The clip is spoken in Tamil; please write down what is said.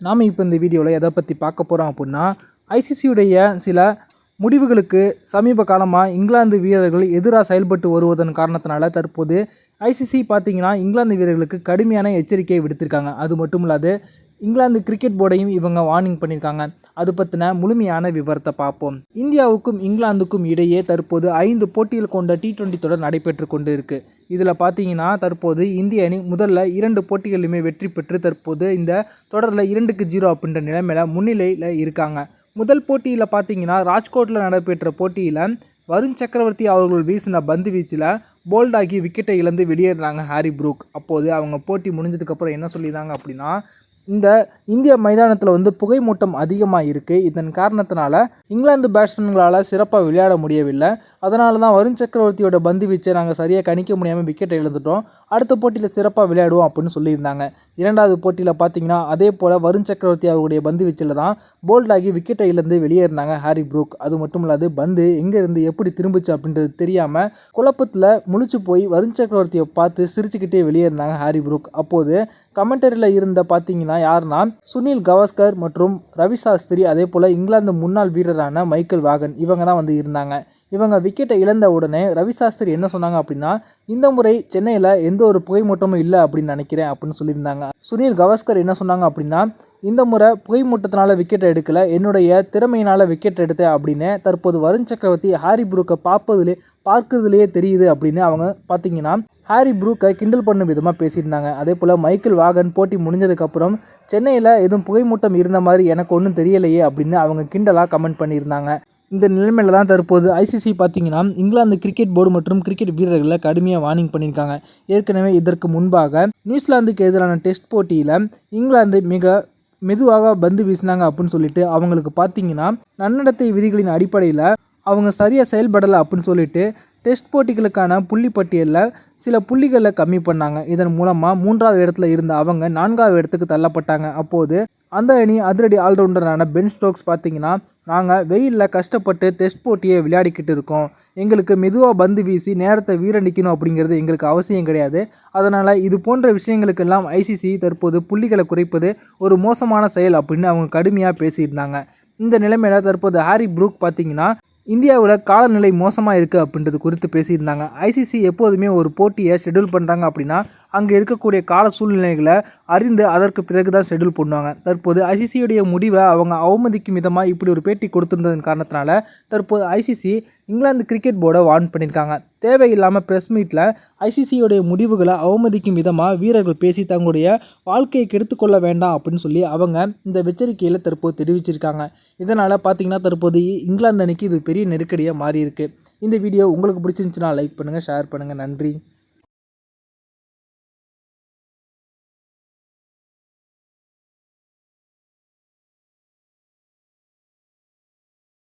நாம் இப்போ இந்த வீடியோவில் எதை பற்றி பார்க்க போகிறோம் அப்படின்னா ஐசிசியுடைய சில முடிவுகளுக்கு சமீப காலமாக இங்கிலாந்து வீரர்கள் எதிராக செயல்பட்டு வருவதன் காரணத்தினால தற்போது ஐசிசி பார்த்திங்கன்னா இங்கிலாந்து வீரர்களுக்கு கடுமையான எச்சரிக்கையை விடுத்திருக்காங்க. அது மட்டும் இல்லாது இங்கிலாந்து கிரிக்கெட் போர்டையும் இவங்க வார்னிங் பண்ணியிருக்காங்க அது பற்றின முழுமையான விவரத்தை பார்ப்போம். இந்தியாவுக்கும் இங்கிலாந்துக்கும் இடையே தற்போது ஐந்து போட்டிகள் கொண்ட டி டுவெண்ட்டி தொடர் நடைபெற்று கொண்டு இருக்குது இதில் பார்த்தீங்கன்னா தற்போது இந்திய அணி முதல்ல இரண்டு போட்டிகளிலுமே வெற்றி பெற்று தற்போது இந்த தொடரில் இரண்டுக்கு ஜீரோ அப்படின்ற நிலைமையில் முன்னிலையில் இருக்காங்க. முதல் போட்டியில் பார்த்தீங்கன்னா ராஜ்கோட்டில் நடைபெற்ற போட்டியில் வருண் சக்கரவர்த்தி அவர்கள் வீசின பந்து வீச்சில் போல்டாகி விக்கெட்டை இழந்து வெளியேறினாங்க ஹாரி ப்ரூக். அப்போது அவங்க போட்டி முடிஞ்சதுக்கப்புறம் என்ன சொல்லியிருந்தாங்க அப்படின்னா இந்த இந்திய மைதானத்தில் வந்து புகைமூட்டம் அதிகமாக இருக்குது இதன் காரணத்தினால இங்கிலாந்து பேட்ஸ்மேன்களால் சிறப்பாக விளையாட முடியவில்லை. அதனால தான் வருண் சக்கரவர்த்தியோட பந்து வீச்சை நாங்கள் சரியாக கணிக்க முடியாமல் விக்கெட்டை இழந்துட்டோம். அடுத்த போட்டியில் சிறப்பாக விளையாடுவோம் அப்படின்னு சொல்லியிருந்தாங்க. இரண்டாவது போட்டியில் பார்த்தீங்கன்னா அதே போல் வருண் சக்கரவர்த்தி அவருடைய பந்து வீச்சில் தான் போல்டாகி விக்கெட்டை இழந்து வெளியேறினாங்க ஹாரி ப்ரூக். அது மட்டும் இல்லாது பந்து எங்கேருந்து எப்படி திரும்பிச்சு அப்படின்றது தெரியாமல் குழப்பத்தில் முழிச்சு போய் வருண் சக்கரவர்த்தியை பார்த்து சிரிச்சுக்கிட்டே வெளியேறினாங்க ஹாரி ப்ரூக். அப்போது கமெண்டரியில் இருந்த பார்த்தீங்கன்னா யாருன்னா சுனில் கவாஸ்கர் மற்றும் ரவி சாஸ்திரி அதே போல் இங்கிலாந்து முன்னாள் வீரரான மைக்கேல் வாகன் இவங்க தான் வந்து இருந்தாங்க. இவங்க விக்கெட்டை இழந்த உடனே ரவி சாஸ்திரி என்ன சொன்னாங்க அப்படின்னா இந்த முறை சென்னையில் எந்த ஒரு புகைமூட்டமும் இல்லை அப்படின்னு நினைக்கிறேன் அப்படின்னு சொல்லியிருந்தாங்க. சுனில் கவாஸ்கர் என்ன சொன்னாங்க அப்படின்னா இந்த முறை புகைமூட்டத்தினால் விக்கெட் எடுக்கல என்னுடைய திறமையினால் விக்கெட் எடுத்தேன் அப்படின்னு தற்போது வருண் சக்கரவர்த்தி ஹாரி புரூக்கை பார்ப்பதிலே பார்க்கறதுலேயே தெரியுது அப்படின்னு அவங்க பார்த்தீங்கன்னா ஹாரி ப்ரூக்கை கிண்டல் பண்ணும் விதமாக பேசியிருந்தாங்க. அதே போல் மைக்கேல் வாகன் போட்டி முடிஞ்சதுக்கப்புறம் சென்னையில் எதுவும் புகைமூட்டம் இருந்த மாதிரி எனக்கு ஒன்றும் தெரியலையே அப்படின்னு அவங்க கிண்டலாக கமெண்ட் பண்ணியிருந்தாங்க. இந்த நிலைமையில தான் தற்போது ஐசிசி பார்த்தீங்கன்னா இங்கிலாந்து கிரிக்கெட் போர்டு மற்றும் கிரிக்கெட் வீரர்களை கடுமையாக வார்னிங் பண்ணியிருக்காங்க. ஏற்கனவே இதற்கு முன்பாக நியூசிலாந்துக்கு எதிரான டெஸ்ட் போட்டியில் இங்கிலாந்து மிக மெதுவாக பந்து வீசினாங்க அப்படின்னு சொல்லிட்டு அவங்களுக்கு பார்த்தீங்கன்னா நன்னடத்தை விதிகளின் அடிப்படையில் அவங்க சரியாக செயல்படலை அப்படின்னு சொல்லிட்டு டெஸ்ட் போட்டிகளுக்கான புள்ளி பட்டியலில் சில புள்ளிகளை கம்மி பண்ணாங்க. இதன் மூலமாக மூன்றாவது இடத்துல இருந்த அவங்க நான்காவது இடத்துக்கு தள்ளப்பட்டாங்க. அப்போது அந்த அணி அதிரடி ஆல்ரவுண்டரான பென் ஸ்டோக்ஸ் பார்த்தீங்கன்னா நாங்கள் வெயிலில் கஷ்டப்பட்டு டெஸ்ட் போட்டியை விளையாடிக்கிட்டு இருக்கோம். எங்களுக்கு மெதுவாக பந்து வீசி நேரத்தை வீரடிக்கணும் அப்படிங்கிறது எங்களுக்கு அவசியம் கிடையாது. அதனால் இது போன்ற விஷயங்களுக்கெல்லாம் ஐசிசி தற்போது புள்ளிகளை குறைப்பது ஒரு மோசமான செயல் அப்படின்னு அவங்க கடுமையாக பேசியிருந்தாங்க. இந்த நிலைமையில் தற்போது ஹாரி ப்ரூக் பார்த்தீங்கன்னா இந்தியாவில் காலநிலை மோசமாக இருக்குது அப்படின்றது குறித்து பேசியிருந்தாங்க. ஐசிசி எப்போதுமே ஒரு போட்டியை ஷெட்யூல் பண்ணுறாங்க அப்படின்னா அங்கே இருக்கக்கூடிய கால சூழ்நிலைகளை அறிந்து அதற்கு பிறகு தான் ஷெடியூல் பண்ணுவாங்க தற்போது ஐசிசியுடைய முடிவை அவங்க அவமதிக்கும் விதமாக இப்படி ஒரு பேட்டி கொடுத்துருந்ததன் காரணத்தினால தற்போது ஐசிசி இங்கிலாந்து கிரிக்கெட் போர்டை வார்ன் பண்ணியிருக்காங்க. தேவையில்லாமல் ப்ரெஸ் மீட்டில் ஐசிசியுடைய முடிவுகளை அவமதிக்கும் விதமாக வீரர்கள் பேசி தங்களுடைய வாழ்க்கையை கெடுத்துக்கொள்ள வேண்டாம் அப்படின்னு சொல்லி அவங்க இந்த எச்சரிக்கையில் தற்போது தெரிவிச்சிருக்காங்க. இதனால் பார்த்தீங்கன்னா தற்போது இங்கிலாந்து அணிக்கு இது பெரிய நெருக்கடியாக மாறியிருக்கு. இந்த வீடியோ உங்களுக்கு பிடிச்சிருந்துச்சுன்னா லைக் பண்ணுங்கள் ஷேர் பண்ணுங்கள் நன்றி.